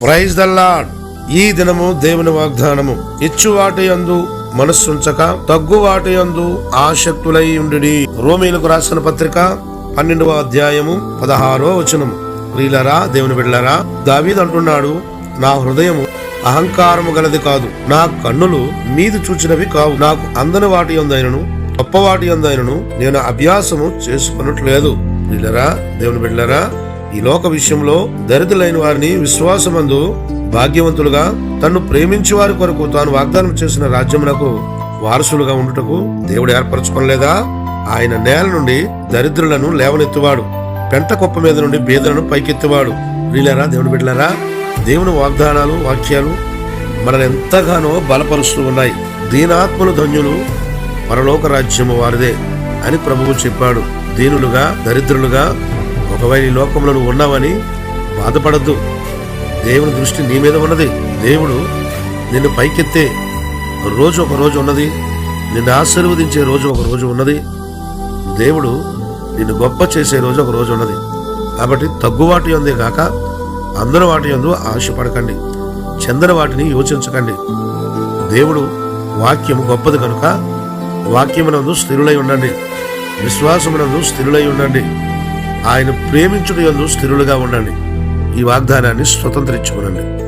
Praise దల్లా ఈ దినము దేవుని వాగ్దానము. ఇచ్చువాటి యందు మనస్సుంచక తగ్గువాటి యందు ఆసక్తులై ఉండి రోమీలకు రాసిన పత్రిక పన్నెండవ అధ్యాయము పదహారో వచనము. ప్రియులరా దేవుని బిడ్డలరా దావీద్ అంటున్నాడు నా హృదయము అహంకారము గలది కాదు. నా కన్నులు మీది చూచినవి కావు. నాకు అందని వాటి ఎందైనను గొప్ప వాటి ఎందైనను నేను అభ్యాసము చేసుకున్నట్లేదు ప్రియులరా దేవుని బిడ్డలారా ఈ లోక విషయంలో దరిద్రులైన వారిని విశ్వాసమందు భాగ్యవంతులుగా తన్ను ప్రేమించి వారి కొరకు తాను వాగ్దానం చేసిన రాజ్యమునకు వారసులుగా ఉండుటకు దేవుడు ఏర్పరచుకోలేదా ఆయన నేల నుండి దరిద్రులను లేవనెత్తువాడు. పెంట కుప్ప మీద నుండి బీదలను పైకెత్తువాడు. వీళ్ళారా దేవుడు బిడ్డలారా దేవుని వాగ్దానాలు వాక్యాలు మనల్ని ఎంతగానో బలపరుస్తూ ఉన్నాయి. దీనాత్మలు ధన్యులు పరలోక రాజ్యము వారిదే అని ప్రభువు చెప్పాడు. దీనులుగా దరిద్రులుగా ఒకవేళ ఈ లోకంలో నువ్వు ఉన్నావని బాధపడద్దు. దేవుని దృష్టి నీ మీద ఉన్నది. దేవుడు నిన్ను పైకెత్తే రోజు ఒక రోజు ఉన్నది. నిన్ను ఆశీర్వదించే రోజు ఒక రోజు ఉన్నది. దేవుడు నిన్ను గొప్ప చేసే రోజు ఒక రోజు ఉన్నది. కాబట్టి తగ్గువాటి ఉందే కాక అందరి వాటి యందు ఆశపడకండి. చందన వాటిని యోచించకండి. దేవుడు వాక్యము గొప్పది కనుక వాక్యమునందు స్థిరులై ఉండండి. విశ్వాసమునందు స్థిరులై ఉండండి. ఆయన ప్రేమించుట యందు స్థిరులుగా ఉండండి. ఈ వాగ్దానాన్ని స్వతంత్రించుకునండి.